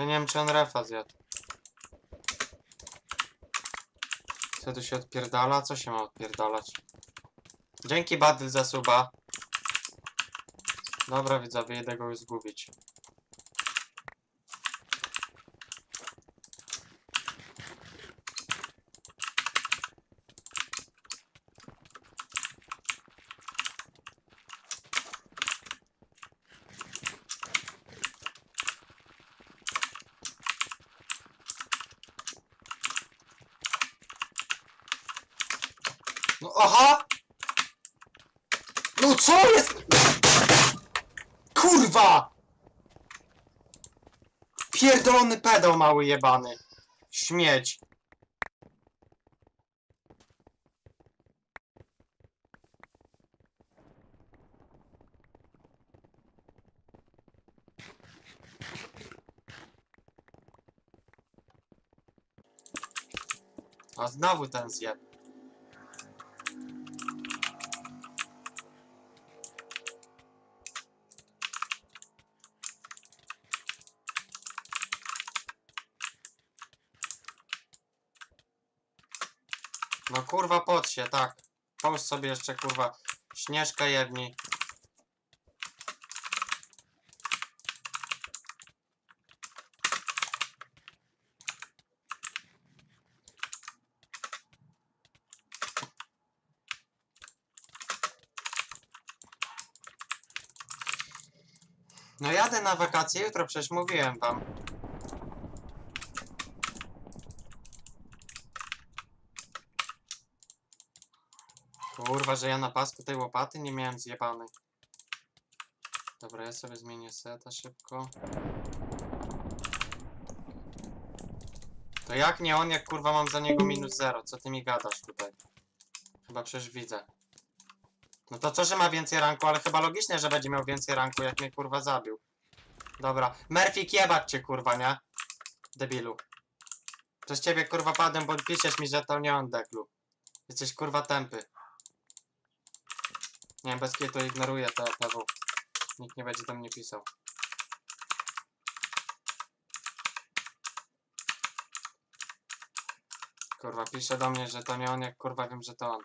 Ja nie wiem, czy on refa zjadł. Co tu się odpierdala? Co się ma odpierdalać? Dzięki Badyl za suba. Dobra widzowie, idę go już zgubić. No aha! No co jest? Kurwa! Pierdolony pedał mały jebany. Śmieć. A znowu ten zjeb. No kurwa pod się, tak. Połóż sobie jeszcze kurwa śnieżka jedni. No jadę na wakacje jutro, przecież mówiłem wam. Kurwa, że ja na pasku tej łopaty nie miałem zjebanej. Dobra, ja sobie zmienię seta szybko. To jak nie on, jak kurwa mam za niego minus zero? Co ty mi gadasz tutaj? Chyba przecież widzę. No to co, że ma więcej ranku, ale chyba logiczne, że będzie miał więcej ranku, jak mnie kurwa zabił. Dobra, Murphy jebać cię kurwa, nie? Debilu. Przez ciebie kurwa padłem, bo piszesz mi, że to nie on deklu. Jesteś kurwa tępy. Nie, bez kitu ignoruję to PW. Nikt nie będzie do mnie pisał. Kurwa, pisze do mnie, że to nie on, jak kurwa wiem, że to on.